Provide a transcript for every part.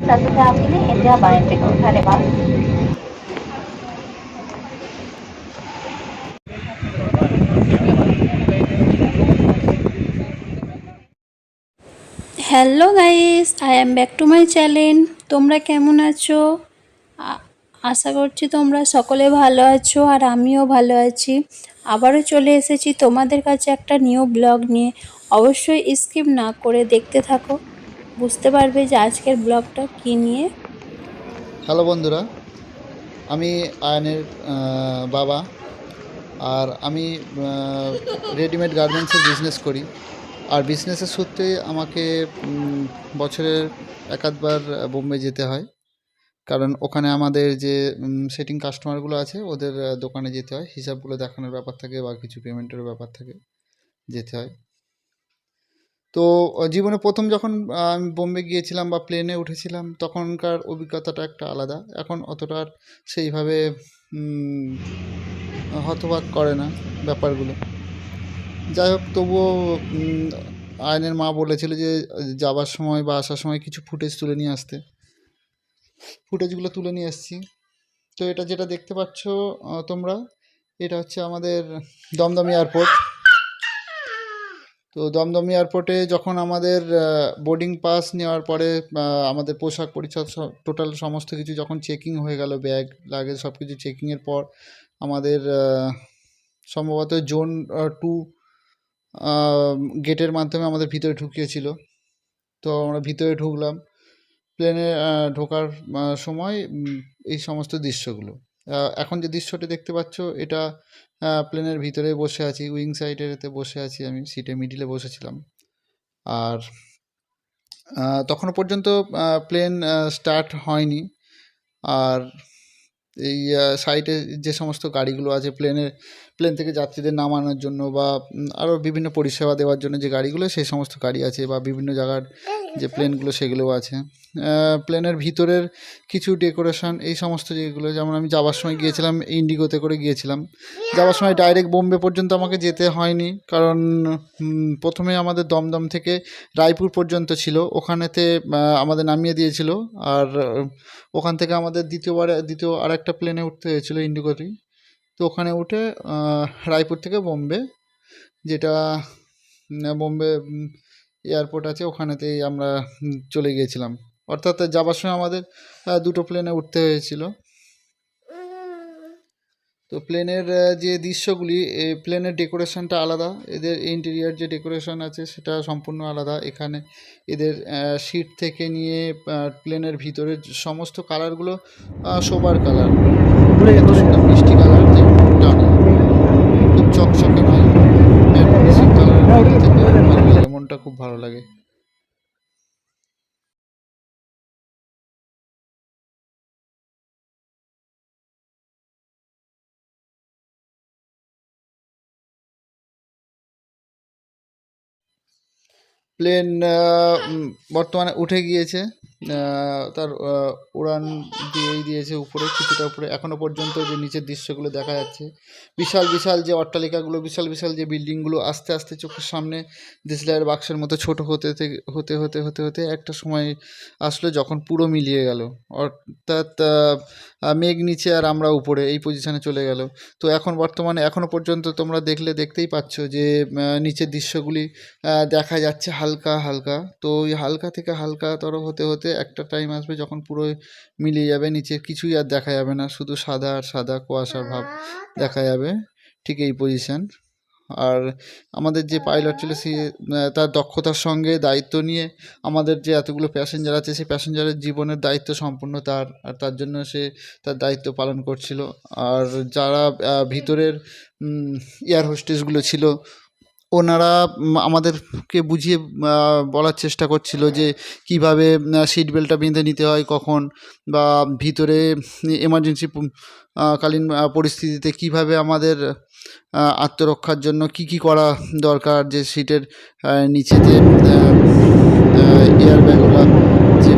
Tahap ini India main Teguh Harimau. Hello guys I am back to my channel তোমরা কেমন আছো? আশা করছি তোমরা সকলে ভালো আছো আর আমিও ভালো আছি। আবারও চলে এসেছি তোমাদের কাছে একটা নিউ ব্লগ নিয়ে। অবশ্যই স্কিপ না করে দেখতে থাকো। বুঝতে পারবে যে আজকের ব্লগটা কী নিয়ে। হ্যালো বন্ধুরা, আমি আয়নের বাবা আর আমি রেডিমেড গার্মেন্টসের বিজনেস করি। আর বিজনেসের সূত্রে আমাকে বছরের একাধবার বোম্বে যেতে হয়। কারণ ওখানে আমাদের যে সেটিং কাস্টমারগুলো আছে, ওদের দোকানে যেতে হয়। হিসাবগুলো দেখানোর ব্যাপার থাকে বা কিছু পেমেন্টের ব্যাপার থাকে, যেতে হয়। তো জীবনে প্রথম যখন আমি বোম্বে গিয়েছিলাম বা প্লেনে উঠেছিলাম, তখনকার অভিজ্ঞতাটা একটা আলাদা। এখন অতটা আর সেইভাবে হতবাক করে না ব্যাপারগুলো। যাই হোক, তবুও আয়নের মা বলেছিল যে, যাবার সময় বা আসার সময় কিছু ফুটেজ তুলে নিয়ে আসতে। ফুটেজগুলো তুলে নিয়ে এসেছি। তো এটা যেটা দেখতে পাচ্ছ তোমরা, এটা হচ্ছে আমাদের দমদম এয়ারপোর্ট। তো দমদম এয়ারপোর্টে যখন আমাদের বোর্ডিং পাস নেওয়ার পরে আমাদের পোশাক পরিচ্ছদ টোটাল সমস্ত কিছু যখন চেকিং হয়ে গেল ব্যাগ লাগেজ সব কিছু চেকিংয়ের পর, আমাদের সম্ভবত জোন টু গেটের মাধ্যমে আমাদের ভিতরে ঢুকিয়েছিল। তো আমরা ভিতরে ঢুকলাম। প্লেনে ঢোকার সময় এই সমস্ত দৃশ্যগুলো। এখন যে দৃশ্যটি দেখতে পাচ্ছ, এটা প্লেনের ভিতরে বসে আছি উইং সাইডেতে বসে আছি আমি সিটে মিডিলে বসেছিলাম। আর তখন তখনও পর্যন্ত প্লেন স্টার্ট হয়নি। আর, এই সাইডে যে সমস্ত গাড়িগুলো আছে প্লেনের প্লেন থেকে যাত্রীদের নামানোর জন্য বা আরও বিভিন্ন পরিষেবা দেওয়ার জন্য যে গাড়িগুলো, সেই সমস্ত গাড়ি আছে বা বিভিন্ন জায়গার যে প্লেনগুলো, সেগুলোও আছে। প্লেনের ভিতরের কিছু ডেকোরেশন, এই সমস্ত যেগুলো, যেমন আমি যাওয়ার সময় গিয়েছিলাম, ইন্ডিগোতে করে গিয়েছিলাম। যাওয়ার সময় ডাইরেক্ট বোম্বে পর্যন্ত আমাকে যেতে হয়নি, কারণ প্রথমে আমাদের দমদম থেকে রায়পুর পর্যন্ত ছিল। ওখানেতে আমাদের নামিয়ে দিয়েছিল। আর, ওখান থেকে আমাদের দ্বিতীয়বার, দ্বিতীয় আর একটা প্লেনে উঠতে হয়েছিল ইন্ডিগোতেই। তো ওখানে উঠে রায়পুর থেকে বোম্বে, যেটা বোম্বে এয়ারপোর্ট আছে, ওখানেতেই আমরা চলে গিয়েছিলাম। অর্থাৎ যাবার সময় আমাদের দুটো প্লেনে উঠতে হয়েছিল। তো প্লেনের যে দৃশ্যগুলি, এই প্লেনের ডেকোরেশনটা আলাদা। এদের ইন্টেরিয়ার যে ডেকোরেশন আছে, সেটা সম্পূর্ণ আলাদা। এখানে এদের সিট থেকে নিয়ে প্লেনের ভিতরের সমস্ত কালারগুলো সোবার কালার। খুব ভালো লাগে। প্লেন বর্তমানে উঠে গিয়েছে। তার উড়ান দিয়েই দিয়েছে উপরে, কিছুটা উপরে। এখনও পর্যন্ত যে নিচের দৃশ্যগুলো দেখা যাচ্ছে, বিশাল বিশাল যে অট্টালিকাগুলো, বিশাল বিশাল যে বিল্ডিংগুলো আস্তে আস্তে চোখের সামনে ডিসলাইয়ের বাক্সের মতো ছোট হতে হতে হতে হতে হতে একটা সময় আসলো যখন পুরো মিলিয়ে গেল। অর্থাৎ মেঘ নিচে আর আমরা উপরে, এই পজিশানে চলে গেল। তো এখন বর্তমানে এখনও পর্যন্ত তোমরা দেখলে, দেখতেই পাচ্ছ যে নিচের দৃশ্যগুলি দেখা যাচ্ছে হালকা হালকা। তো ওই হালকা থেকে হালকাতর হতে হতে একটা টাইম আসবে যখন পুরো মিলিয়ে যাবে নিচে কিছুই আর দেখা যাবে না। শুধু সাদা আর সাদা কুয়াশার ভাব দেখা যাবে। ঠিক এই পজিশন আর আমাদের যে পাইলট ছিল, সে তার দক্ষতার সঙ্গে দায়িত্ব নিয়ে আমাদের যে এতগুলো প্যাসেঞ্জার আছে, সেই প্যাসেঞ্জারের জীবনের দায়িত্ব সম্পূর্ণ তার। আর তার জন্য সে তার দায়িত্ব পালন করছিল। আর যারা ভিতরের এয়ার হোস্টেসগুলো ছিল ওনারা আমাদেরকে বুঝিয়ে বলার চেষ্টা করছিল যে কীভাবে সিট বেল্টটা বেঁধে নিতে হয় কখন বা ভিতরে এমার্জেন্সি কালীন পরিস্থিতিতে কীভাবে আমাদের আত্মরক্ষার জন্য কি কি করা দরকার যে সিটের আহ, নিচেতে এয়ার ব্যাগওয়ালা যে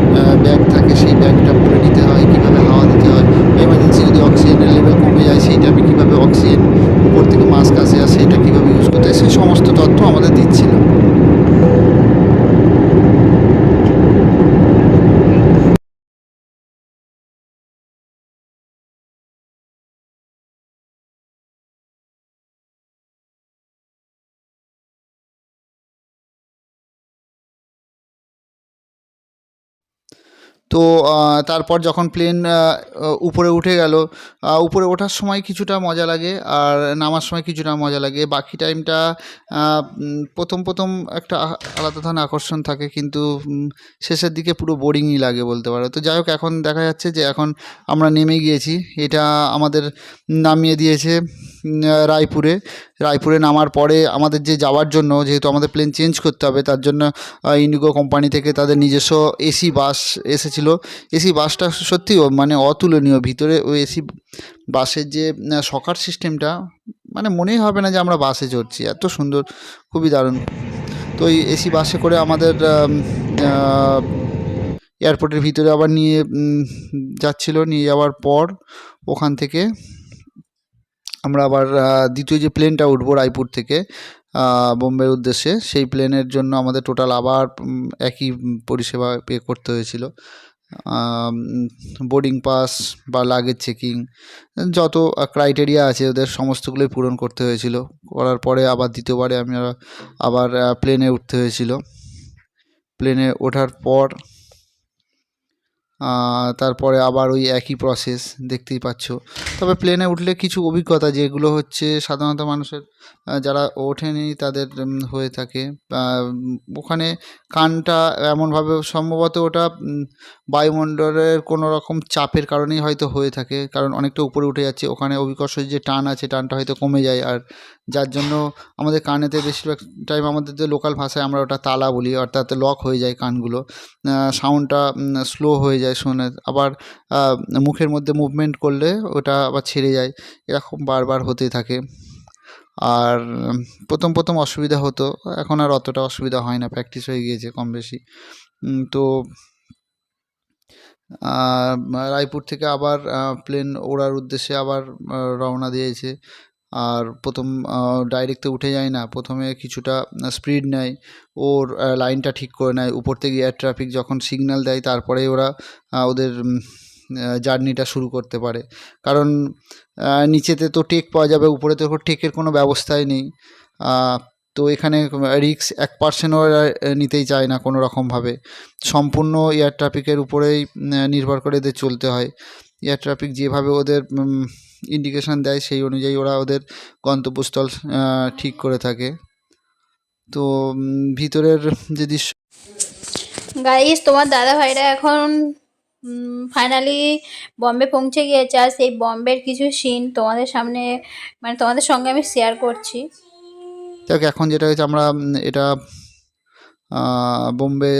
ব্যাগ থাকে সেই ব্যাগটা পরে নিতে হয় কীভাবে হাওয়া দিতে হয়। এমার্জেন্সি যদি অক্সিজেনের লেভেল কমে যায় সেইটা আমি কীভাবে অক্সিজেন উপর থেকে মাস্ক আসে আর সেইটা কীভাবে ইউজ করতে হয় সেই সমস্ত তথ্য আমাদের দিচ্ছিল তো তারপর যখন প্লেন উপরে উঠে গেল উপরে ওঠার সময় কিছুটা মজা লাগে আর নামার সময় কিছুটা মজা লাগে। বাকি টাইমটা প্রথম প্রথম একটা আলাদা ধরনের আকর্ষণ থাকে কিন্তু শেষের দিকে পুরো বোরিংই লাগে বলতে পারো। তো যাই হোক, এখন দেখা যাচ্ছে যে এখন আমরা নেমে গিয়েছি। এটা আমাদের নামিয়ে দিয়েছে রায়পুরে। রায়পুরে নামার পরে আমাদের যে যাওয়ার জন্য, যেহেতু আমাদের প্লেন চেঞ্জ করতে হবে, তার জন্য ইন্ডিগো কোম্পানি থেকে তাদের নিজস্ব এসি বাস এসেছিল। এসি বাসটা সত্যিও মানে অতুলনীয়। ভিতরে ওই এসি বাসের যে সকার সিস্টেমটা মানে মনেই হবে না যে আমরা বাসে চড়ছি। এত সুন্দর, খুবই দারুণ। তো এই এসি বাসে করে আমাদের এয়ারপোর্টের ভিতরে আবার নিয়ে যাচ্ছিল। নিয়ে যাওয়ার পর ওখান থেকে আমরা আবার দ্বিতীয় যে প্লেনটা উঠবো রায়পুর থেকে বোম্বের উদ্দেশ্যে, সেই প্লেনের জন্য আমাদের টোটাল আবার একই পরিষেবা পে করতে হয়েছিল। বোর্ডিং পাস বা লাগেজ চেকিং যত ক্রাইটেরিয়া আছে ওদের সমস্তগুলোই পূরণ করতে হয়েছিল। করার পরে আবার দ্বিতীয়বারে আমরা আবার প্লেনে উঠতে হয়েছিল। প্লেনে ওঠার পর তারপরে আবার ওই একই প্রসেস দেখতেই পাচ্ছ। তবে প্লেনে উঠলে কিছু অভিজ্ঞতা যেগুলো হচ্ছে সাধারণত মানুষের যারা ওঠেনি তাদের হয়ে থাকে। ওখানে কানটা এমনভাবে সম্ভবত ওটা বায়ুমণ্ডলের কোনো রকম চাপের কারণেই হয়তো হয়ে থাকে। কারণ অনেকটা উপরে উঠে যাচ্ছে, ওখানে অভিকর্ষের যে টান আছে, টানটা হয়তো কমে যায়। আর যার জন্য আমাদের কানেতে বেশিরভাগ টাইম আমাদের যে লোকাল ভাষায় আমরা ওটা তালা বলি, অর্থাৎ লক হয়ে যায় কানগুলো সাউন্ডটা স্লো হয়ে যায় শোনে, আবার মুখের মধ্যে মুভমেন্ট করলে ওটা আবার ছেড়ে যায়, এরকম বারবার হতে থাকে। আর প্রথম প্রথম অসুবিধা হতো, এখন আর অতটা অসুবিধা হয় না প্র্যাকটিস হয়ে গিয়েছে কম বেশি। তো রায়পুর থেকে আবার প্লেন ওড়ার উদ্দেশ্যে আবার রওনা দিয়েছে। আর প্রথম ডাইরেক্ট তো উঠে যায় না। প্রথমে কিছুটা স্পিড নেয়। ওর লাইনটা ঠিক করে নেয়। উপর থেকে এয়ার ট্রাফিক যখন সিগন্যাল দেয় তারপরেই ওরা ওদের জার্নিটা শুরু করতে পারে। কারণ নিচেতে তো টেক পাওয়া যাবে, উপরে তো টেকের কোনো ব্যবস্থাই নেই। তো এখানে রিক্স এক পার্সেন্টও নিতেই চায় না কোনো রকমভাবে। সম্পূর্ণ এয়ার ট্রাফিকের উপরেই নির্ভর করে এদের চলতে হয়। এয়ার ট্রাফিক যেভাবে ওদের ইন্ডিকেশান দেয় সেই অনুযায়ী ওরা ওদের গন্তব্যস্থল ঠিক করে থাকে। তো ভিতরের যে দৃশ্য গাইস তোমার দাদা ভাইরা এখন ফাইনালি বম্বে পৌঁছে গিয়েছে। আর সেই বম্বের কিছু সিন তোমাদের সামনে মানে তোমাদের সঙ্গে আমি শেয়ার করছি। যাক এখন যেটা হয়েছে আমরা এটা বোম্বে